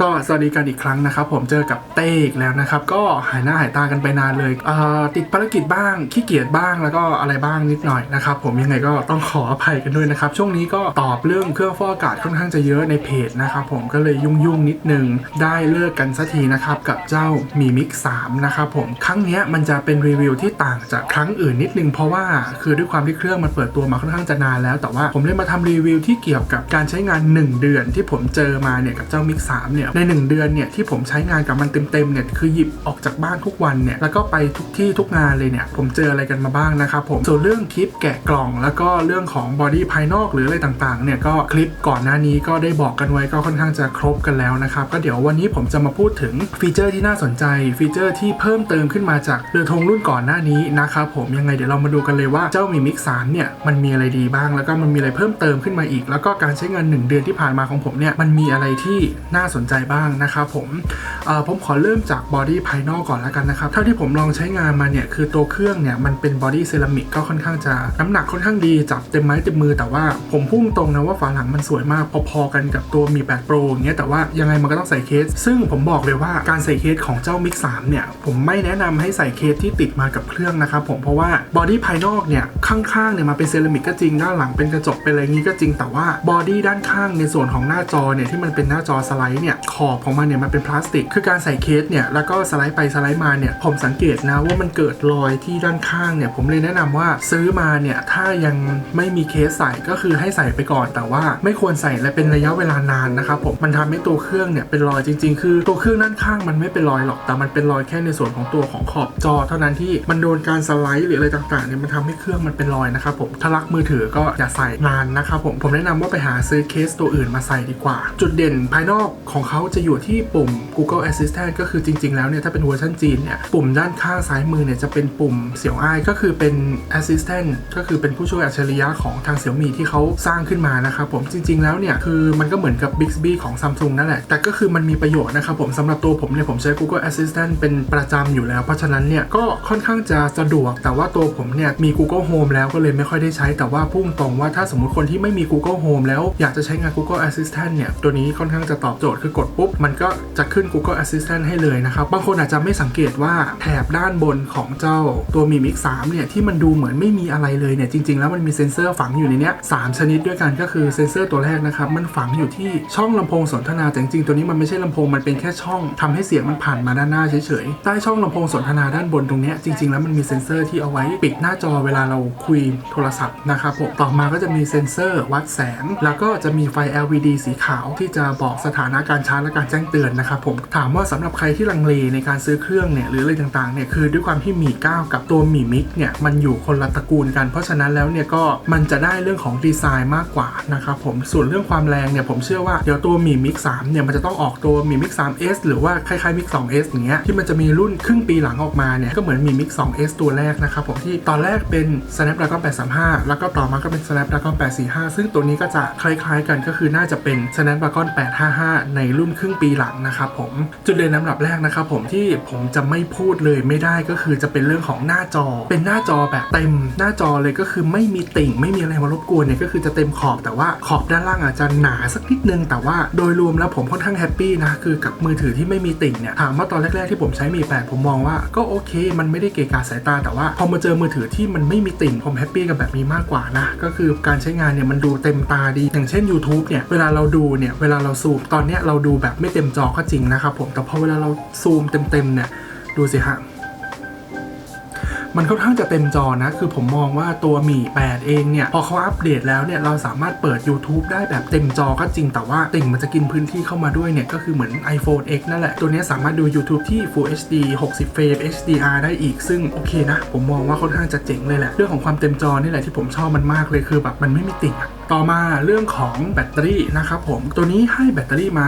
ก็สวัสดีกันอีกครั้งนะครับ ผมเจอกับเต้อีกแล้วนะครับ ก็หายหน้าหายตากันไปนานเลยเติดภารกิจบ้างขี้เกียจบ้างแล้วก็อะไรบ้างนิดหน่อยนะครับผมยังไงก็ต้องขออภัยกันด้วยนะครับ ช่วงนี้ก็ตอบเรื่องเครื่องฟอกอากาศค่อนข้างจะเยอะในเพจนะครับผมก็เลยยุ่งยุ่งๆนิดนึงได้เลิกกันสักทีนะครับกับเจ้ามีมิก3นะครับผมครั้งนี้มันจะเป็นรีวิวที่ต่างจากครั้งอื่นนิดนึง เพราะว่าคือด้วยความที่เครื่องมันเปิดตัวมาค่อนข้างจะนานแล้ว แต่ว่าผมเลยมาทำรีวิวที่เกี่ยวกับการใช้งาน 1 เดือนที่ผมเจอมาเนี่ยกับเจ้ามิก3เนี่ยใน 1 เดือนเนี่ยที่ผมใช้งานกับมันเต็มๆเนี่ยคือหยิบออกจากบ้านทุกวันเนี่ยแล้วก็ไปทุกที่ทุกงานเลยเนี่ยผมเจออะไรกันมาบ้างนะครับผมส่วนเรื่องคลิปแกะกล่อง แล้วก็เรื่องของบอดี้ภายนอกหรืออะไรต่างๆเนี่ยก็คลิปก่อนหน้านี้ก็ได้บอกกันไว้ก็ค่อนข้างจะครบกันแล้วนะครับก็เดี๋ยววันนี้ผมจะมาพูดถึงฟีเจอร์ที่น่าสนใจ ฟีเจอร์ที่เพิ่มเติมขึ้นมาจากเรือธงรุ่นก่อนหน้านี้นะครับผมยังไงเดี๋ยวเรามาดูกันเลยว่าเจ้ามีมิก3เนี่ยมันมีอะไรดีบ้าง แล้วก็มันมีอะไรเพิ่มเติมขึ้นมาอีก แล้วก็การใช้งาน 1 เดือนที่ผ่านมาของผมเนี่ยมันมีอะไรที่น่าสนใจบ้างนะครับผมผมขอเริ่มจากบอดี้ภายนอกก่อนแล้วกันนะครับ เท่าที่ผมลองใช้งานมาเนี่ยคือตัวเครื่องเนี่ยมันเป็นบอดี้เซรามิกก็ค่อนข้างจะน้ำหนักค่อนข้างดีจับเต็มไม้เต็มมือแต่ว่าผมพุ่งตรงนะว่าฝาหลังมันสวยมากพอๆกันกับตัวมี8 Pro อย่างเงี้ยแต่ว่ายังไงมันก็ต้องใส่เคส ซึ่งผมบอกเลยว่าการใส่เคสของเจ้า Mix 3เนี่ยผมไม่แนะนำให้ใส่เคสที่ติดมากับเครื่องนะครับผมเพราะว่าบอดี้ภายนอกเนี่ยข้างๆเนี่ยมาเป็นเซรามิกก็จริงด้านหลังเป็นกระจกเป็นอะไรงี้ก็จริงแต่ว่าบอดี้ด้านข้างในส่วนของหน้าจอเนี่ยที่มันเป็นหน้าจอสไลด์เนี่ยขอบของมันเนี่ยมันเป็นพลาสติก คือการใส่เคสเนี่ยแล้วก็สไลด์ไปสไลด์มาเนี่ยผมสังเกตนะว่ามันเกิดรอยที่ด้านข้างเนี่ยผมเลยแนะนำว่าซื้อมาเนี่ยถ้ายังไม่มีเคสใส่ก็คือให้ใส่ไปก่อน แต่ว่าไม่ควรใส่และเป็นระยะเวลานานนะครับผมมันทำให้ตัวเครื่องเนี่ยเป็นรอยจริง ๆ คือตัวเครื่องด้านข้างมันไม่เป็นรอยหรอกแต่มันเป็นรอยแค่ในส่วนของตัวของขอบจอ เท่านั้นที่มันโดนการสไลด์หรืออะไรต่างๆเนี่ยมันทำให้เครื่องมันเป็นรอยนะครับผมถ้ารักมือถือก็อย่าใส่นานนะครับผมผมแนะนำว่าไปหาซื้อเคสตัวอื่นมาใส่ดีกว่า จุดเด่นภายนอกของเขาาจะอยู่ที่ปุ่ม Google Assistant ก็คือจริง ๆ แล้วเนี่ย ถ้าเป็นเวอร์ชันจีนเนี่ย ปุ่มด้านข้างซ้ายมือเนี่ย จะเป็นปุ่มเสี่ยวอ้ก็คือเป็น Assistant ก็คือเป็นผู้ช่วยอัจฉริยะของทางเสี่ยวมีที่เขาสร้างขึ้นมานะครับผมจริง ๆ แล้วเนี่ย คือมันก็เหมือนกับ Bixby ของ Samsung นั่นแหละ แต่ก็คือมันมีประโยชน์นะครับผมสำหรับตัวผมเนี่ยผมใช้ Google Assistant เป็นประจำอยู่แล้ว เพราะฉะนั้นเนี่ยก็ค่อนข้างจะสะดวก แต่ว่าตัวผมเนี่ยมี Google Home แล้วก็เลยไม่ค่อยได้ใช้แต่ว่าพุ่งตรงว่าถ้าสมมติคนที่ไม่มี Google Home แล้วอยากจะใช้งาน Google Assistant เนี่ยตัวนี้ค่อนข้างจะตอบโจทย์คือกดปุ๊บ มันก็จะขึ้น Google Assistant ให้เลยนะครับ บางคนอาจจะไม่สังเกตว่าแถบด้านบนของเจ้าตัวมี Mix 3เนี่ย ที่มันดูเหมือนไม่มีอะไรเลยเนี่ย จริง ๆ แล้วมันมีเซ็นเซอร์ฝังอยู่ในเนี้ยสามชนิดด้วยกันก็คือเซ็นเซอร์ตัวแรกนะครับ มันฝังอยู่ที่ช่องลำโพงสนทนาแต่จริงๆตัวนี้มันไม่ใช่ลำโพงมันเป็นแค่ช่องทำให้เสียงมันผ่านมาด้านหน้าเฉยๆใต้ช่องลำโพงสนทนาด้านบนตรงเนี้ยจริง ๆ แล้วมันมีเซ็นเซอร์ที่เอาไว้ปิดหน้าจอเวลาเราคุยโทรศัพท์นะครับผมต่อมาก็จะมีเซ็นเซอร์วัดแสง แล้วก็จะมีไฟ LED สีขาวที่จะบอกสถานะการชาร์จและการแจ้งเตือนนะครับผมถามว่าสำหรับใครที่ลังเลในการซื้อเครื่องเนี่ยหรืออะไรต่างๆเนี่ยคือด้วยความที่มี9กับตัวมีมิกเนี่ยมันอยู่คนละตระกูลกัน เพราะฉะนั้นแล้วเนี่ยก็มันจะได้เรื่องของดีไซน์มากกว่านะครับผมส่วนเรื่องความแรงเนี่ยผมเชื่อว่าเดี๋ยวตัวมีมิก3เนี่ยมันจะต้องออกตัวมีมิก 3S หรือว่าคล้ายๆมิก 2S อย่างเงี้ยที่มันจะมีรุ่นครึ่งปีหลังออกมาเนี่ยก็เหมือนมีมิก 2S ตัวแรกนะครับผมที่ตอนแรกเป็น Snapdragon 835 แล้วก็ต่อมาก็เป็น Snapdragon 845 ซึ่งตัวนี้ก็จะคล้ายๆ กันก็คือน่าจะเป็น Snapdragon 855 ในรุ่นครึ่งปีหลังนะครับผมจุดเด่นลำดับแรกนะครับผมที่ผมจะไม่พูดเลยไม่ได้ก็คือจะเป็นเรื่องของหน้าจอ เป็นหน้าจอแบบเต็มหน้าจอเลยก็คือไม่มีติ่ง ไม่มีอะไรมารบกวนเนี่ยก็คือจะเต็มขอบแต่ว่าขอบด้านล่างอาจจะหนาสักนิดนึง แต่ว่าโดยรวมแล้วผมค่อนข้างแฮปปี้นะคือกับมือถือที่ไม่มีติ่งเนี่ยถามว่าตอนแรกๆที่ผมใช้มีแปดผมมองว่าก็โอเค มันไม่ได้เกะกะสายตาแต่ว่าพอมาเจอมือถือที่มันไม่มีติ่งผมแฮปปี้กับแบบนี้มากกว่านะก็คือการใช้งานเนี่ยมันดูเต็มตาดี อย่างเช่น YouTube เนี่ยเวลาเราดูเนี่ยเวลาเราซูมตอนเนี้ยเราดูแบบไม่เต็มจอก็จริงนะครับผมแต่พอเวลาเราซูมเต็มๆเนี่ยดูสิฮะมันค่อนข้างจะเต็มจอนะ คือผมมองว่าตัวมี 8 เองเนี่ย พอเขาอัปเดตแล้วเนี่ย เราสามารถเปิด YouTube ได้แบบเต็มจอก็จริง แต่ว่าติ่งมันจะกินพื้นที่เข้ามาด้วยเนี่ย ก็คือเหมือน iPhone X นั่นแหละ ตัวนี้สามารถดู YouTube ที่ Full HD 60 เฟรม HDR ได้อีก ซึ่งโอเคนะ ผมมองว่าค่อนข้างจะเจ๋งเลยแหละ เรื่องของความเต็มจอนี่แหละที่ผมชอบมันมากเลย คือแบบมันไม่มีติ่งอะ ต่อมาเรื่องของแบตเตอรี่นะครับผมตัวนี้ให้แบตเตอรี่มา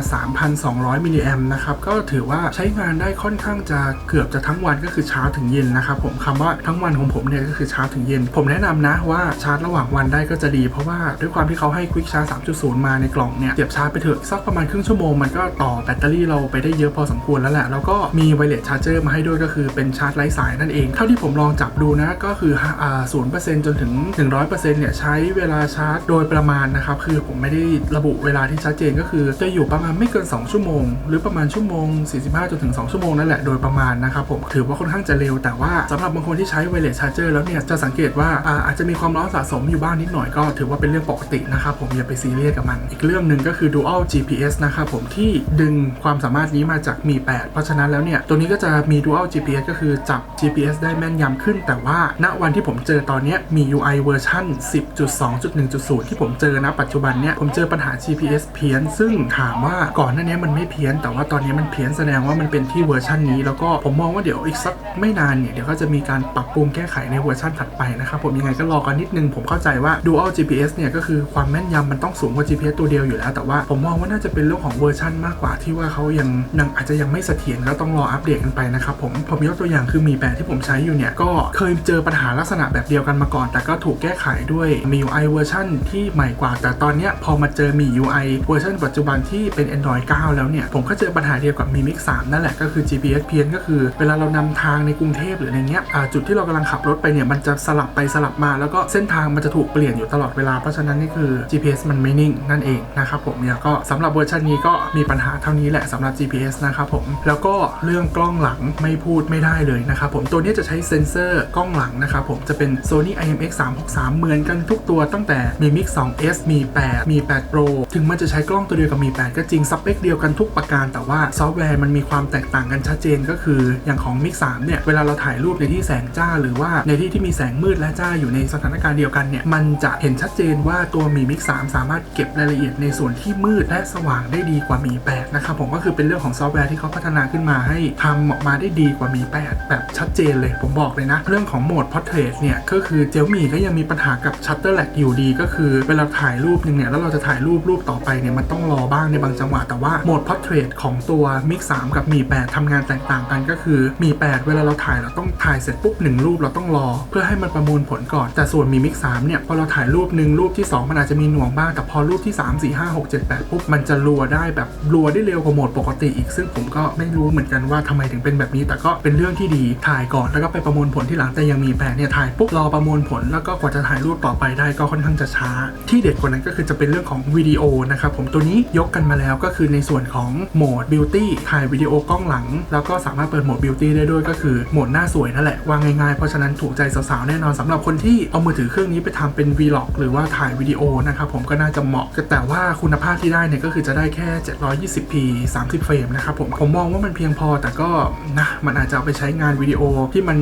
3,200 มิลลิแอมนะครับก็ถือว่าใช้งานได้ค่อนข้างจะเกือบจะทั้งวันก็คือเช้าถึงเย็นนะครับผมคำว่าทั้งวันของผมเนี่ยก็คือเช้าถึงเย็น ผมแนะนำนะว่าชาร์จระหว่างวันได้ก็จะดี เพราะว่าด้วยความที่เขาให้ Quick Charge 3.0 มาในกล่องเนี่ยเสียบชาร์จไปเถอะสักประมาณครึ่งชั่วโมงมันก็ต่อแบตเตอรี่เราไปได้เยอะพอสมควรแล้วแหละแล้วก็มีไวเลสชาร์เจอร์มาให้ด้วยก็คือเป็นชาร์จไร้สายนั่นเอง เท่าที่ผมลองจับดูนะก็คืออ่า0%จนถึง 100%เนี่ยใช้เวลาชาร์จโดยประมาณนะครับคือผมไม่ได้ระบุเวลาที่ชัดเจนก็คือ จะอยู่ประมาณไม่เกิน 2 ชั่วโมง หรือประมาณชั่วโมง 45จนถึง 2 ชั่วโมงนั่นแหละโดยประมาณนะครับผมถือว่าค่อนข้างจะเร็ว แต่ว่าสำหรับบางคนที่ใช้ไวเลสชาร์เจอร์แล้วเนี่ยจะสังเกตว่าอาจจะมีความร้อนสะสมอยู่บ้างนิดหน่อยก็ถือว่าเป็นเรื่องปกตินะครับผมอย่าไปซีเรียสกับมัน อีกเรื่องหนึ่งก็คือ Dual GPS นะครับผมที่ดึงความสามารถนี้มาจากมี 8 เพราะฉะนั้นแล้วเนี่ยตัวนี้ก็จะมี Dual GPS ก็คือจับ GPS ได้แม่นยำขึ้น แต่ว่าณวันที่ผมเจอตอนนี้มี UI เวอร์ชัน10.2.1.0ที่ผมเจอนะปัจจุบันเนี่ยผมเจอปัญหา GPS เพี้ยน ซึ่งถามว่าก่อนหน้านี้มันไม่เพี้ยน แต่ว่าตอนนี้มันเพี้ยนแสดงว่ามันเป็นที่เวอร์ชันนี้ แล้วก็ผมมองว่าเดี๋ยวอีกสักไม่นานเนี่ยเดี๋ยวก็จะมีการปรับปรุงแก้ไขในเวอร์ชันถัดไปนะครับผมยังไงก็รอกันนิดนึงผมเข้าใจว่า Dual GPS เนี่ยก็คือความแม่นยำมันต้องสูงกว่า GPS ตัวเดียวอยู่แล้ว แต่ว่าผมมองว่าน่าจะเป็นเรื่องของเวอร์ชันมากกว่าที่ว่าเขายังยังอาจจะยังไม่เสถียรก็ต้องรออัปเดตกันไปนะครับผมผมยกตัวอย่างคือมีแปดที่ผมใช้อยู่เนี่ยก็เคยเจอปัญหาลักษณะแบบเดียวกันมาก่อน แต่ก็ถูกแก้ไขด้วยมี UI เวอร์ชันที่ใหม่กว่า แต่ตอนนี้พอมาเจอมี UI เวอร์ชันปัจจุบันที่เป็น Android 9 แล้วเนี่ย ผมก็เจอปัญหาเดียวกับมี Mix 3นั่นแหละก็คือ GPS เพี้ยนก็คือ เวลาเรานำทางในกรุงเทพหรือในเงี้ยจุดที่เรากำลังขับรถไปเนี่ย มันจะสลับไปสลับมา แล้วก็เส้นทางมันจะถูกเปลี่ยนอยู่ตลอดเวลา เพราะฉะนั้นนี่คือ GPS มันไม่นิ่งนั่นเองนะครับผมเนี่ยก็สำหรับเวอร์ชันนี้ก็มีปัญหาเท่านี้แหละสำหรับ GPS นะครับผมแล้วก็เรื่องกล้องหลังไม่พูดไม่ได้เลยนะครับผมตัวนี้จะใช้เซ็นเซอร์กล้องหลังนะครับผมจะเป็น Sony IMX 363เหมือนกันทุกตัวตั้งแต่มี Mix 2S มี 8 มี 8 Pro ถึงมันจะใช้กล้องตัวเดียวกับมี 8 ก็จริง สเปคเดียวกันทุกประการ แต่ว่าซอฟต์แวร์มันมีความแตกต่างกันชัดเจนก็คือ อย่างของ Mix 3 เนี่ย เวลาเราถ่ายรูปในที่แสงจ้า หรือว่าในที่ที่มีแสงมืดและจ้าอยู่ในสถานการณ์เดียวกันเนี่ย มันจะเห็นชัดเจนว่าตัวมี Mix 3 สามารถเก็บรายละเอียดในส่วนที่มืดและสว่างได้ดีกว่ามี 8 นะครับผมก็คือเป็นเรื่องของซอฟต์แวร์ที่เขาพัฒนาขึ้นมาให้ทำออกมาได้ดีกว่ามี 8 แบบชัดเจนเลยผมบอกเลยนะ เรื่องของโหมด Portrait เนี่ยก็คือเจลมีก็ยังมีปัญหากับ Shutter Lag อยู่ดีก็คือเวลาถ่ายรูปหนึงเนี่ยแล้วเราจะถ่ายรูปรูปต่อไปเนี่ยมันต้องรอบ้างในบางจังหวะแต่ว่าโหมด Portrait ของตัว Mix 3 กับมี8ทำงานแตกต่างกันก็คือมี 8 เวลาเราถ่ายเราต้องถ่ายเสร็จปุ๊บหนึ่งรูปเราต้องรอ เพื่อให้มันประมวลผลก่อน แต่ส่วนมี Mix 3เนี่ยพอเราถ่ายรูปหนึ่งรูปที่ 2 มันอาจจะมีหน่วงบ้างแต่พอรูปที่ 3 4 5 6 7 8ปุ๊บมันจะรัวได้แบบรัวได้เร็วกว่าโหมดปกติอีกซึ่งผมก็ไม่รู้เหมือนกันว่าทำไมถึงเป็นแบบนี้ แต่ก็เป็นเรื่องที่ดีถ่ายก่อนแล้วก็ไปประมวลผลที่หลังแต่ยังมีแปดเนี่ยถ่ายปุ๊บรอประมวลผลแล้วก็กว่าจะถ่ายรูปต่อไปได้ก็ค่อนข้างจะช้าที่เด็ดกว่านั้นก็คือจะเป็นเรื่องของวิดีโอนะครับผมตัวนี้ยกกันมาแล้วก็คือในส่วนของโหมดบิวตี้ถ่ายวิดีโอกล้องหลัง แล้วก็สามารถเปิดโหมดบิวตี้ได้ด้วยก็คือโหมดหน้าสวยนั่นแหละวางง่ายๆเพราะฉะนั้นถูกใจสาวๆแน่นอนสำหรับคนที่เอามือถือเครื่องนี้ไปทำเป็น vlog หรือว่าถ่ายวิดีโอนะครับผมก็น่าจะเหมาะแต่ว่าคุณภาพที่ได้เนี่ยก็คือจะได้แค่ 720p 30 เฟรมนะครับผมผมมองว่ามันเพียงพอแต่ก็นะมันอาจจะเอาไปใช้งานวิดีโอที่มัน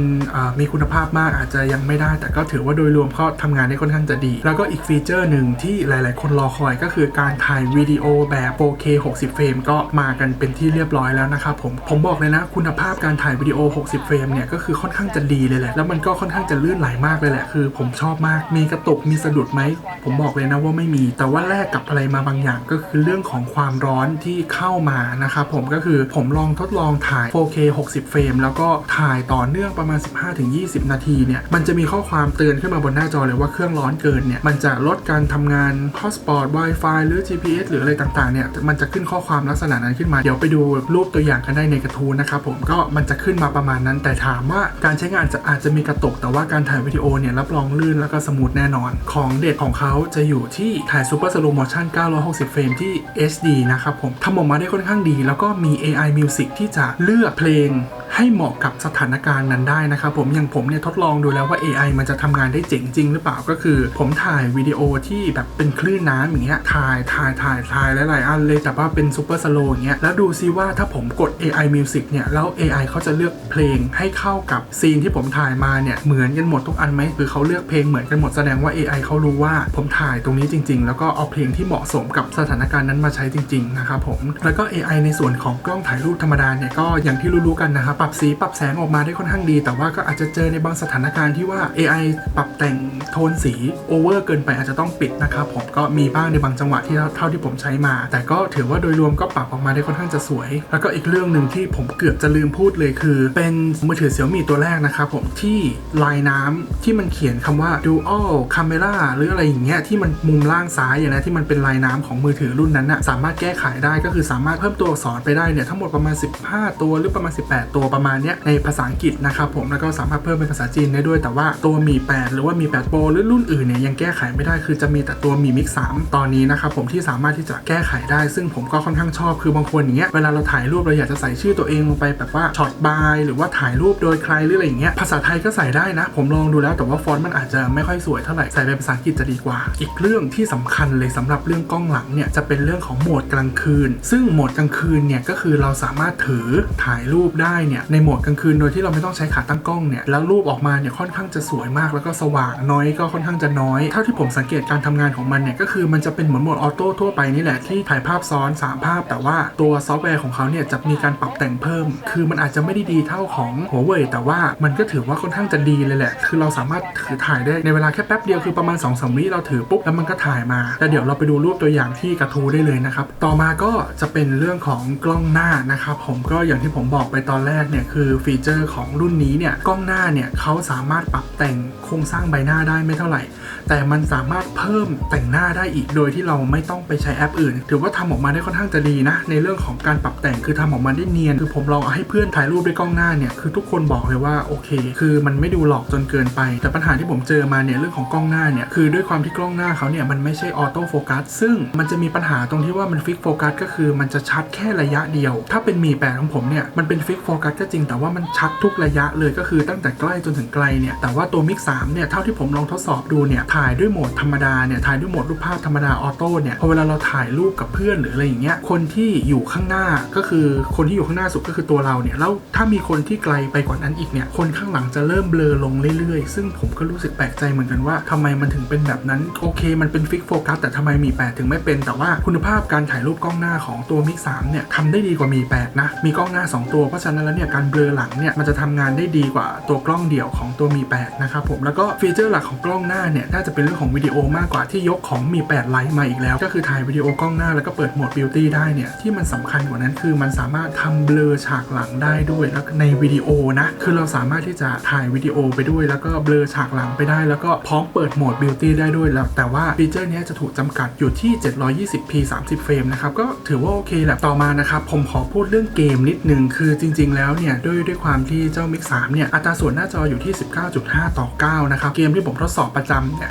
มีคุณภาพมากอาจจะยังไม่ได้ แต่ก็ถือว่าโดยรวมก็ทำงานได้ค่อนข้างจะดี แล้วก็อีกฟีเจอร์หนึ่งที่หลาย ๆ คนรอคอยก็คือการถ่ายวิดีโอแบบ 4K 60 เฟรมก็มากันเป็นที่เรียบร้อยแล้วนะครับผม ผมบอกเลยนะ คุณภาพการถ่ายวิดีโอ 60 เฟรมเนี่ยก็คือค่อนข้างจะดีเลยแหละ แล้วมันก็ค่อนข้างจะลื่นไหลมากเลยแหละ คือผมชอบมาก มีกระตุก มีสะดุดไหม ผมบอกเลยนะว่าไม่มี แต่ว่าแลกกับอะไรมาบางอย่างก็คือเรื่องของความร้อนที่เข้ามานะครับผม ก็คือผมลองทดลองถ่าย 4K 60 เฟรมแล้วก็ถ่ายต่อเนื่องประมาณ 15-20 นาทีเนี่ย มันจะมีข้อความเตือนขึ้นมาบนหน้าจอเลยว่าเครื่องร้อนเกินเนี่ย มันจะลดการทำงาน Hotspot Wi-Fi หรือ GPS หรืออะไรต่างๆเนี่ยมันจะขึ้นข้อความลักษณะนั้นขึ้นมา เดี๋ยวไปดูรูปตัวอย่างกันได้ในกระทู้นะครับผมก็มันจะขึ้นมาประมาณนั้น แต่ถามว่าการใช้งานจะอาจจะมีกระตุก แต่ว่าการถ่ายวิดีโอเนี่ยรับรองลื่นแล้วก็สมูทแน่นอน ของเด็ดของเขาจะอยู่ที่ถ่าย Super Slow Motion 960 เฟรมที่ HD นะครับผมทำออกมาได้ค่อนข้างดี แล้วก็มี AI Music ที่จะเลือกเพลง ให้เหมาะกับสถานการณ์นั้นได้นะครับผมอย่างผมเนี่ยทดลองดูแล้วว่า AI มันจะทำงานได้เจ๋งจริงหรือเปล่าก็คือ ผมถ่ายวิดีโอที่แบบเป็นคลื่นน้ำอย่างเงี้ยถ่ายถ่ายถ่ายถ่ายหลายๆอันเลยแต่ว่าเป็นซูเปอร์สโลว์อย่างเงี้ยแล้วดูซิว่าถ้าผมกด AI Music เนี่ยแล้ว AI เขาจะเลือกเพลงให้เข้ากับซีนที่ผมถ่ายมาเนี่ยเหมือนกันหมดทุกอันไหมคือเขาเลือกเพลงเหมือนกันหมดแสดงว่า AI เขารู้ว่าผมถ่ายตรงนี้จริง ๆ แล้วก็เอาเพลงที่เหมาะสมกับสถานการณ์นั้นมาใช้จริง ๆ นะครับผมแล้วก็ AI ในส่วนของกล้องถ่ายรูปธรรมดาเนี่ยก็อย่างที่รู้ๆกันนะครับรับสีปรับแสงออกมาได้ค่อนข้างดี แต่ว่าก็อาจจะเจอในบางสถานการณ์ที่ว่า AI ปรับแต่งโทนสีโอเวอร์เกินไปอาจจะต้องปิดนะครับผมก็มีบ้างในบางจังหวะที่เท่าที่ผมใช้มา แต่ก็ถือว่าโดยรวมก็ปรับออกมาได้ค่อนข้างจะสวย แล้วก็อีกเรื่องหนึ่งที่ผมเกือบจะลืมพูดเลยคือ เป็นมือถือเสี่ยมี่ตัวแรกนะครับผมที่ลายน้ำที่มันเขียนคำว่า dual camera หรืออะไรอย่างเงี้ยที่มันมุมล่างซ้ายอย่างนะที่มันเป็นลายน้ำของมือถือรุ่นนั้นน่ะสามารถแก้ไขได้ก็คือสามารถเพิ่มตัวอักษรไปได้เนี่ยทั้งหมดประมาณ 15 ตัวหรือประมาณ 18 ตัวประมาณนี้ในภาษาอังกฤษนะครับผมแล้วก็สามารถเพิ่มเป็นภาษาจีนได้ด้วยแต่ว่าตัวมี 8 หรือว่ามี8 Pro หรือรุ่นอื่นเนี่ยยังแก้ไขไม่ได้คือจะมีแต่ตัวมีมิก3ตอนนี้นะครับผมที่สามารถที่จะแก้ไขได้ ซึ่งผมก็ค่อนข้างชอบคือบางคนอย่างเงี้ยเวลาเราถ่ายรูปเราอยากจะใส่ชื่อตัวเองลงไปแบบว่าช็อตบายหรือว่าถ่ายรูปโดยใครหรืออะไรอย่างเงี้ยภาษาไทยก็ใส่ได้นะ ผมลองดูแล้วแต่ว่าฟอนต์มันอาจจะไม่ค่อยสวยเท่าไหร่ใส่เป็นภาษาอังกฤษจะดีกว่า อีกเรื่องที่สำคัญเลยสำหรับเรื่องกล้องหลังเนี่ยจะเป็นเรื่องของโหมดกลางคืน ซึ่งโหมดกลางคืนเนี่ยก็คือเราสามารถถือถ่ายรูปได้เนี่ยในโหมดกลางคืนโดยที่เราไม่ต้องใช้ขาตั้งกล้องเนี่ยแล้วรูปออกมาเนี่ยค่อนข้างจะสวยมากแล้วก็สว่างน้อยก็ค่อนข้างจะน้อย เท่าที่ผมสังเกตการทำงานของมันเนี่ยก็คือมันจะเป็นเหมือนโหมดออโต้ทั่วไปนี่แหละที่ถ่ายภาพซ้อน 3 ภาพ แต่ว่าตัวซอฟต์แวร์ของเขาเนี่ยจะมีการปรับแต่งเพิ่ม คือมันอาจจะไม่ได้ดีเท่าของหัวเว่ยแต่ว่ามันก็ถือว่าค่อนข้างจะดีเลยแหละ คือเราสามารถถือถ่ายได้ในเวลาแค่แป๊บเดียวคือประมาณ2อสวิเราถือปุ๊บแล้วมันก็ถ่ายมาแล้วเดี๋ยวเราไปดูรูปตัวอย่างที่กระทูได้เลยนะครับต่อมาก็จะเป็นเรื่องของกล้องหน้านะครับผมก็อย่างที่ผมบอกไปตอนแรกเนี่ยคือฟีเจอร์ของรุ่นนี้เนี่ยกล้องหน้าเนี่ยเขาสามารถปรับแต่งโครงสร้างใบหน้าได้ไม่เท่าไหร่ แต่มันสามารถเพิ่มแต่งหน้าได้อีกโดยที่เราไม่ต้องไปใช้แอปอื่น ถือว่าทำออกมาได้ค่อนข้างจะดีนะ ในเรื่องของการปรับแต่งคือทำออกมาได้เนียน คือผมลองเอาให้เพื่อนถ่ายรูปด้วยกล้องหน้าเนี่ยคือทุกคนบอกเลยว่าโอเค คือมันไม่ดูหลอกจนเกินไป แต่ปัญหาที่ผมเจอมาเนี่ยเรื่องของกล้องหน้าเนี่ยคือด้วยความที่กล้องหน้าเขาเนี่ยมันไม่ใช่ออโต้โฟกัสซึ่งมันจะมีปัญหาตรงที่ว่ามันฟิกโฟกัสก็คือมันจะชัดแค่ระยะเดียว ถ้าเป็นมีแปดของผมเนี่ยมันเป็นฟิกโฟกัสก็จริงแต่ว่ามันชัดทุกระยะเลยก็คือตั้งแต่ใกล้จนถึงไกลเนี่ยแต่ว่าตัวมิก3เนี่ยเท่าที่ผมลองทดสอบดูเนี่ยถ่ายด้วยโหมดธรรมดาเนี่ยถ่ายด้วยโหมดรูปภาพธรรมดาออโต้เนี่ยพอเวลาเราถ่ายรูปกับเพื่อนหรืออะไรอย่างเงี้ยคนที่อยู่ข้างหน้าก็คือคนที่อยู่ข้างหน้าสุดก็คือตัวเราเนี่ยแล้วถ้ามีคนที่ไกลไปกว่านั้นอีกเนี่ยคนข้างหลังจะเริ่มเบลอลงเรื่อยๆ ซึ่งผมก็รู้สึกแปลกใจเหมือนกันว่าทำไมมันถึงเป็นแบบนั้นโอเค มันเป็นฟิกโฟกัสแต่ทำไมมี8ถึงไม่เป็นแต่ว่าคุณภาพการถ่ายรูปกล้องหน้าของตัวมิก3เนี่ยทำได้ดีกว่ามี8นะมีกล้องหน้า 2 ตัวเพราะฉะนั้นแล้วเนี่ยการเบลอหลังเนี่ยมันจะทำงานได้ดีกว่าตัวกล้องเดี่ยวของตัวมี8นะครับผมแล้วก็ฟีเจอร์หลักของกล้องหน้าเนี่ยน่าจะเป็นเรื่องของวิดีโอมากกว่าที่ยกของมี 8 ไลท์มาอีกแล้ว ก็คือถ่ายวิดีโอกล้องหน้าแล้วก็เปิดโหมดบิวตี้ได้เนี่ยที่มันสำคัญกว่านั้นคือมันสามารถทำเบลอฉากหลังได้ด้วยแล้วในวิดีโอนะคือเราสามารถที่จะถ่ายวิดีโอไปด้วย แล้วก็เบลอฉากหลังไปได้ แล้วก็พร้อมเปิดโหมดบิวตี้ได้ด้วยแล้วแต่ว่าฟีเจอร์นี้จะถูกจำกัดอยู่ที่ 720p 30เฟรมนะครับก็ถือว่าโอเคแหละต่อมานะครับผมขอพูดเรื่องเกมนิดนึงคือจริง ๆ แล้วเนี่ยด้วยด้วยความที่เจ้า Mix 3เนี่ยอัตราส่วนหน้าจออยู่ที่ 19.5 ต่อ 9 นะครับ เกมที่ผมทดสอบประจำเนี่ย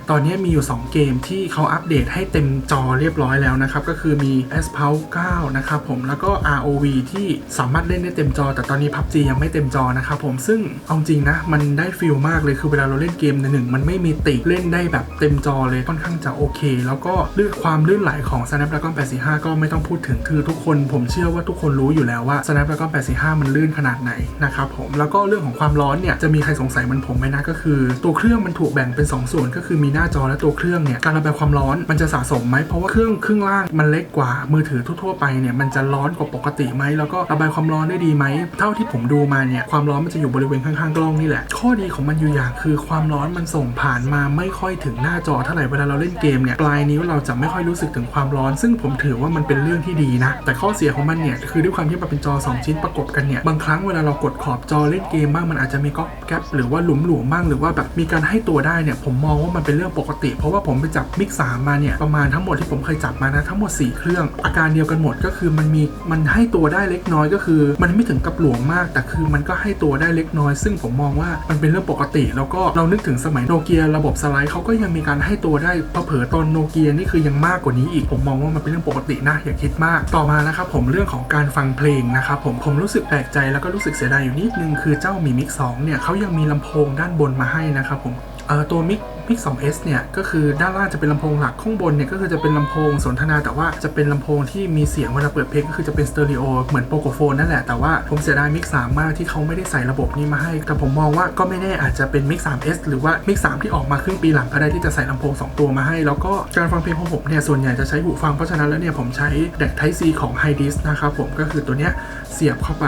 ตอนนี้มีอยู่ 2 เกมที่เขาอัปเดตให้เต็มจอเรียบร้อยแล้วนะครับ ก็คือมี a s p a l 9นะครับผมแล้วก็ ROV ที่สามารถเล่นได้เต็มจอ แต่ตอนนี้ PUBG ยังไม่เต็มจอนะครับผมซึ่งเอาจริงนะ มันได้ฟิลมากเลยคือเวลาเราเล่นเกมในหนึ่งมันไม่มีติเล่นได้แบบเต็มจอเลยค่อนข้างจะโอเค แล้วก็เรื่องความลื่นไหลของ Snapdragon 845 ก็ไม่ต้องพูดถึงคือทุกคนผมเชื่อว่าทุกคนรู้อยู่แล้วว่า Snapdragon 845 มันลื่นขนาดไหนนะครับผมแล้วก็เรื่องของความร้อนเนี่ยจะมีใครสงสัยมันผมไหมนะก็คือ ตัวเครื่องมันถูกแบ่งเป็น 2 ส่วนก็คือมีหน้าจอและตัวเครื่องเนี่ยการระบายความร้อนมันจะสะสมไหมเพราะว่าเครื่องครึ่งล่างมันเล็กกว่ามือถือทั่วๆไปเนี่ยมันจะร้อนกว่าปกติไหมแล้วก็ระบายความร้อนได้ดีไหมเท่าที่ผมดูมาเนี่ยความร้อนมันจะอยู่บริเวณข้างๆกล้องนี่แหละ ข้อดีของมันอยู่อย่างคือความร้อนมันส่งผ่านมาไม่ค่อยถึงหน้าจอเท่าไหร่เวลาเราเล่นเกมเนี่ยปลายนิ้วเราจะไม่ค่อยรู้สึกถึงความร้อน ซึ่งผมถือว่ามันเป็นเรื่องที่ดีนะ แต่ข้อเสียของมันเนี่ยคือด้วยความที่มันเป็นจอ 2 ชิ้นประกบกันเนี่ยบางครั้งเวลาเรากดขอบจอเล่นเกมบ้างมันอาจจะมีก๊อกแก๊ปหรือว่าหลุมหลวมบ้างหรือว่าแบบมีการให้ตัวได้เนี่ยผมมองว่ามันเป็นเรื่องปกติ เพราะว่าผมไปจับมิกสามมาเนี่ยประมาณทั้งหมดที่ผมเคยจับมานะทั้งหมด 4 เครื่อง อาการเดียวกันหมดก็คือมันมีมันให้ตัวได้เล็กน้อยก็คือ มันไม่ถึงกับหลวมมาก แต่คือมันก็ให้ตัวได้เล็กน้อย ซึ่งผมมองว่ามันเป็นเรื่องปกติ แล้วก็เรานึกถึงสมัยโนเกียระบบสไลด์เขาก็ยังมีการให้ตัวได้เผลอตอนโนเกียนี่คือยังมากกว่านี้อีกผมมองว่ามันเป็นเรื่องปกตินะอย่าคิดมากต่อมานะครับผมเรื่องของการฟังเพลงนะครับผมผมรู้สึกแปลกใจแล้วก็รู้สึกเสียดายอยู่นิดนึงคือเจ้ามีมิก2เนี่ยเขายังมีลำโพงด้านบนมาให้นะครับผมเอ่อตัวมิก มิก 2S เนี่ยก็คือด้านล่างจะเป็นลำโพงหลักข้างบนเนี่ยก็คือจะเป็นลำโพงสนทนาแต่ว่าจะเป็นลำโพงที่มีเสียงเวลาเปิดเพลงก็คือจะเป็นสเตอริโอเหมือนโปรโกโฟนนั่นแหละแต่ว่าผมเสียดายมิก3มากที่เขาไม่ได้ใส่ระบบนี้มาให้ แต่ผมมองว่าก็ไม่แน่อาจจะเป็นมิก 3S หรือว่ามิก3ที่ออกมาครึ่งปีหลังก็ได้ที่จะใส่ลำโพง 2 ตัวมาให้ แล้วก็การฟังเพลงของผมเนี่ยส่วนใหญ่จะใช้หูฟังเพราะฉะนั้นแล้วเนี่ยผมใช้แดก Type C ของ h i d i s นะครับผมก็คือตัวเนี้ยเสียบเข้าไป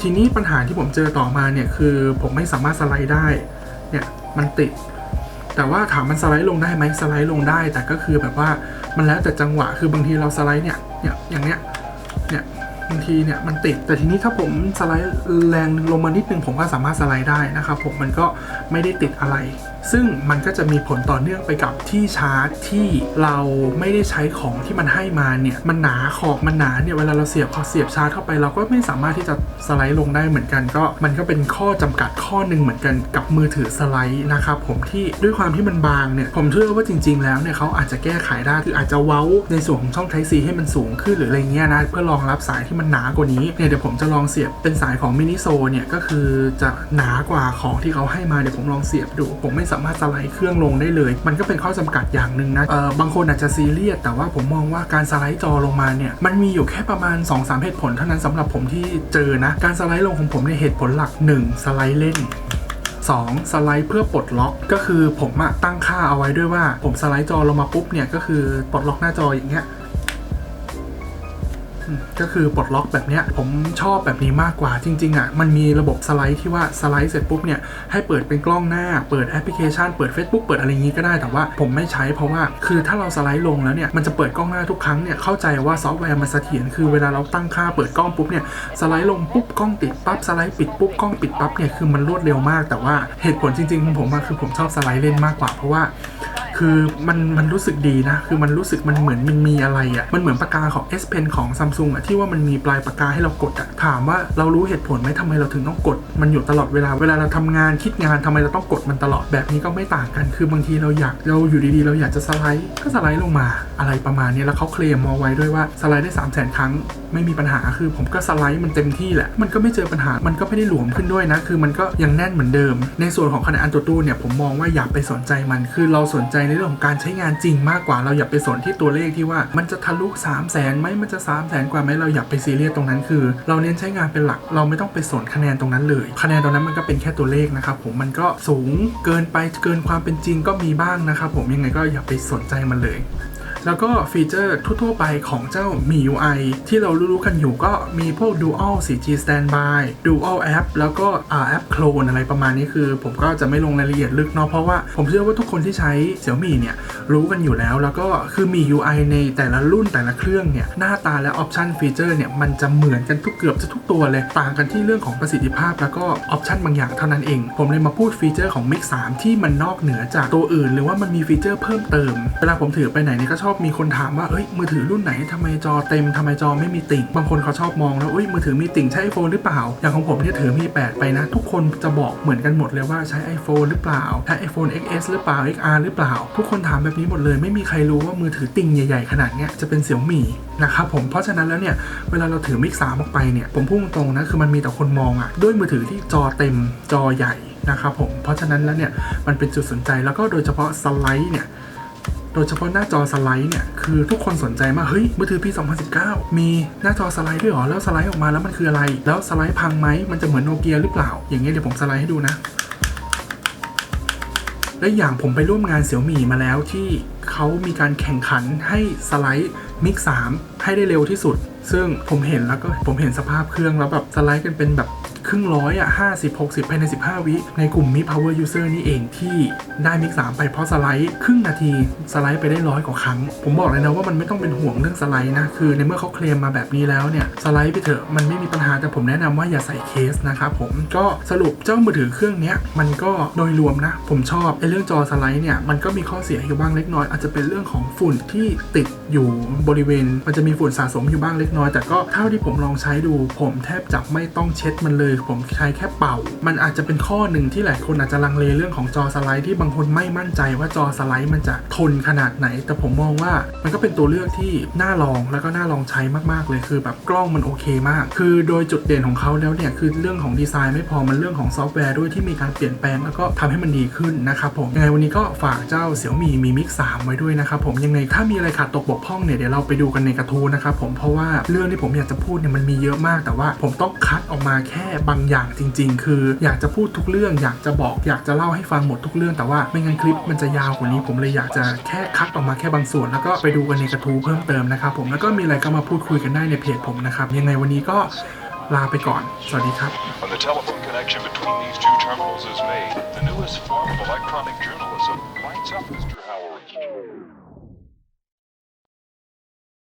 ทีนี้ปัญหาที่ผมเจอต่อมาเนี่ยคือผมไม่สามารถสไลด์ได้เนี่ยมันติด แต่ว่าถามมันสไลด์ลงได้ไหมสไลด์ลงได้ แต่ก็คือแบบว่ามันแล้วแต่จังหวะคือบางทีเราสไลด์เนี่ยเนี่ยอย่างเนี้ยเนี่ยบางทีเนี่ยมันติดแต่ทีนี้ถ้าผมสไลด์แรงลงมานิดนึงผมก็สามารถสไลด์ได้นะครับผมมันก็ไม่ได้ติดอะไร ซึ่งมันก็จะมีผลต่อเนื่องไปกับที่ชาร์จที่เราไม่ได้ใช้ของที่มันให้มาเนี่ยมันหนาขอบมันหนาเนี่ยเวลาเราเสียบพอเสียบชาร์จเข้าไปเราก็ไม่สามารถที่จะสไลด์ลงได้เหมือนกัน ก็มันก็เป็นข้อจำกัดข้อหนึ่งเหมือนกันกับมือถือสไลด์นะครับผมที่ด้วยความที่มันบางเนี่ยผมเชื่อว่าจริง ๆ แล้วเนี่ยเขาอาจจะแก้ไขได้คืออาจจะเว้าในส่วนของช่อง Type C ให้มันสูงขึ้นหรืออะไรเงี้ยนะเพื่อรองรับสายที่มันหนากว่านี้เนี่ยเดี๋ยวผมจะลองเสียบเป็นสายของมินิโซเนี่ยก็คือจะหนากว่าของที่เขาให้มาเดี๋ยวผมลองเสียบดูผมไม่สามารถสไลด์เครื่องลงได้เลย มันก็เป็นข้อจำกัดอย่างหนึ่งนะเออบางคนอาจจะซีเรียสแต่ว่าผมมองว่าการสไลด์จอลงมาเนี่ยมันมีอยู่แค่ประมาณ 2-3 เหตุผลเท่านั้นสำหรับผมที่เจอนะ การสไลด์ลงของผมในยเหตุผลหลัก 1 สไลด์เล่น2สไลด์เพื่อปลดล็อกก็คือผมอะตั้งค่าเอาไว้ด้วยว่า ผมสไลด์จอลงมาปุ๊บเนี่ยก็คือปลดล็อกหน้าจออย่างเงี้ย ก็คือปลดล็อกแบบเนี้ยผมชอบแบบนี้มากกว่าจริง ๆอะมันมีระบบสไลด์ที่ว่าสไลด์เสร็จปุ๊บเนี่ยให้เปิดเป็นกล้องหน้า เปิดแอปพลิเคชัน เปิด Facebook เปิดอะไรอย่างงี้ก็ได้แต่ว่าผมไม่ใช้เพราะว่าคือถ้าเราสไลด์ลงแล้วเนี่ยมันจะเปิดกล้องหน้าทุกครั้งเนี่ยเข้าใจว่าซอฟต์แวร์มันเสถียรคือเวลาเราตั้งค่าเปิดกล้องปุ๊บเนี่ยสไลด์ลงปุ๊บกล้องติดปั๊บสไลด์ปิดปุ๊บกล้องปิดปั๊บเนี่ยคือมันรวดเร็วมาก แต่ว่าเหตุผลจริงๆของผมอะคือผมชอบสไลด์เล่นมากกว่าเพราะว่า คือมันมันรู้สึกดีนะ คือมันรู้สึกมันเหมือนมันมีอะไรอะ่ะ มันเหมือนปากกาของ S Pen ของ Samsung อะ่ะที่ว่ามันมีปลายปากกาให้เรากดอะ่ะ ถามว่าเรารู้เหตุผลไหมทำไมเราถึงต้องกด มันอยู่ตลอดเวลา เวลาเราทำงานคิดงานทำไมเราต้องกดมันตลอดแบบนี้ก็ไม่ต่างกัน คือบางทีเราอยากเราอยู่ดีๆ เราอยากจะสไลด์ก็สไลด์ลงมา อะไรประมาณนี้แล้วเขาเคลมมาไว้ด้วยว่าสไลด์ได้3 0 0 0 0 0 ครั้งไม่มีปัญหาคือผมก็สไลด์มันเต็มที่แหละ มันก็ไม่เจอปัญหา มันก็ไม่ได้หลวมขึ้นด้วยนะ คือมันก็ยังแน่นเหมือนเดิม ในส่วนของขนาดอันตัวตู้เนี่ยผมมองว่าอย่าไปสนใจมัน คือเราสนใจในเรื่องของการใช้งานจริงมากกว่าเราอย่าไปสนที่ตัวเลขที่ว่ามันจะทะลุ3 0 0แสนไหมมันจะ3 0 0แสนกว่าไหมเราอย่าไปซีเรียสตรงนั้นคือ เราเน้นใช้งานเป็นหลัก เราไม่ต้องไปสนคะแนนตรงนั้นเลย คะแนนตรงนั้นมันก็เป็นแค่ตัวเลขนะครับผมมันก็สูงเกินไปเกินความเป็นจริงก็มีบ้างนะครับผมยังไงก็อย่าไปสนใจมันเลย แล้วก็ฟีเจอร์ทั่วๆไปของเจ้า MIUI ที่เรารู้ๆกันอยู่ก็มีพวก Dual 4G Standby Dual App แล้วก็อ่าแอป Clone อะไรประมาณนี้คือ ผมก็จะไม่ลงรายละเอียดลึกเนาะเพราะว่าผมเชื่อว่าทุกคนที่ใช้ Xiaomi เนี่ย รู้กันอยู่แล้ว แล้วก็คือ MIUI ในแต่ละรุ่นแต่ละเครื่องเนี่ย หน้าตาและออปชันฟีเจอร์เนี่ยมันจะเหมือนกันทุกเกือบจะทุกตัวเลย ต่างกันที่เรื่องของประสิทธิภาพ แล้วก็ออปชันบางอย่างเท่านั้นเอง ผมเลยมาพูดฟีเจอร์ของ Mix 3ที่มันนอกเหนือจากตัวอื่น หรือว่ามันมีฟีเจอร์เพิ่มเติมเวลาผมถือไปไหนเนี่ยก็ชอบมีคนถามว่าเอ้ยมือถือรุ่นไหนทำไมจอเต็มทำไมจอไม่มีติ่งบางคนเขาชอบมองแล้วเอ้ยมือถือมีติ่งใช้ iPhone หรือเปล่า อย่างของผมเนี่ยถือมี 8 ไปนะ ทุกคนจะบอกเหมือนกันหมดเลยว่าใช้ iPhone หรือเปล่าใช้ iPhone XS หรือเปล่า XR หรือเปล่า ทุกคนถามแบบนี้หมดเลย ไม่มีใครรู้ว่ามือถือติ่งใหญ่ๆขนาดเนี้ยจะเป็นเสี่ยวหมี่นะครับผมเพราะฉะนั้นแล้วเนี่ยเวลาเราถือมิกสามออกไปเนี่ยผมพูดตรงนะคือมันมีแต่คนมองอะ่ะด้วยมือถือที่จอเต็มจอใหญ่นะครับผมเพราะฉะนั้นแล้วเนี่ยมันเป็นจุดสนใจแล้วก็โดยเฉพาะสไลด์เนี่ย โดยเฉพาะหน้าจอสไลด์เนี่ยคือทุกคนสนใจมาก เฮ้ยมือถือปี 2019 มีหน้าจอสไลด์ด้วยหรอ แล้วสไลด์ออกมาแล้วมันคืออะไร แล้วสไลด์พังไหมมันจะเหมือนโนเกียหรือเปล่า อย่างเงี้ยเดี๋ยวผมสไลด์ให้ดูนะและอย่างผมไปร่วมงานเสี่ยวหมี่มาแล้วที่เขามีการแข่งขันให้สไลด์มิก3ให้ได้เร็วที่สุด ซึ่งผมเห็นแล้วก็ผมเห็นสภาพเครื่องแล้วแบบสไลด์กันเป็นแบบ ครึ่งร้อยอะห้าสิบหกสิบภายใน 15 วิ ในกลุ่มมี power user นี่เองที่ได้มิก3ไปเพราะสไลด์ครึ่งนาทีสไลด์ไปได้ร้อยกว่าครั้ง ผมบอกเลยนะว่ามันไม่ต้องเป็นห่วงเรื่องสไลด์นะ คือในเมื่อเขาเคลมมาแบบนี้แล้วเนี่ย สไลด์ไปเถอะมันไม่มีปัญหาแต่ผมแนะนำว่าอย่าใส่เคสนะครับผมก็สรุปเจ้ามือถือเครื่องนี้มันก็โดยรวมนะ ผมชอบไอ้เรื่องจอสไลด์เนี่ยมันก็มีข้อเสียอยู่บ้างเล็กน้อย อาจจะเป็นเรื่องของฝุ่นที่ติดอยู่บริเวณ มันจะมีฝุ่นสะสมอยู่บ้างเล็กน้อย แต่ก็เท่าที่ผมลองใช้ดู ผมแทบจะไม่ต้องเช็ดมันเลยผมใช้แค่เป่า มันอาจจะเป็นข้อหนึ่งที่หลายคนอาจจะลังเลเรื่องของจอสไลด์ที่บางคนไม่มั่นใจว่าจอสไลด์มันจะทนขนาดไหน แต่ผมมองว่ามันก็เป็นตัวเลือกที่น่าลองแล้วก็น่าลองใช้มากๆเลยคือแบบกล้องมันโอเคมาก คือโดยจุดเด่นของเขาแล้วเนี่ยคือเรื่องของดีไซน์ไม่พอมันเรื่องของซอฟต์แวร์ด้วยที่มีการเปลี่ยนแปลงแล้วก็ทำให้มันดีขึ้นนะครับผมยังไงวันนี้ก็ฝากเจ้าเสี่ยวมีมีมิก3ไว้ด้วยนะครับผมยังไงถ้ามีอะไรขาดตกบกพร่องเนี่ยเดี๋ยวเราไปดูกันในกระทู้นะครับผมเพราะว่าเรื่องที่ผมอยากจะพูดเนี่ยมันมีเยอะมากแต่ว่าผมต้องคัดออกมาแค่บางอย่างจริง ๆ คืออยากจะพูดทุกเรื่องอยากจะบอกอยากจะเล่าให้ฟังหมดทุกเรื่อง แต่ว่าไม่งั้นคลิปมันจะยาวกว่านี้ผมเลยอยากจะแค่คัดออกมาแค่บางส่วน แล้วก็ไปดูกันในกระทู้เพิ่มเติมนะครับผมแล้วก็มีอะไรก็มาพูดคุยกันได้ในเพจผมนะครับยังไงวันนี้ก็ลาไปก่อน สวัสดีครับ When the telephone connection between these two terminals is made, the newest form of electronic journalism lights up Mr.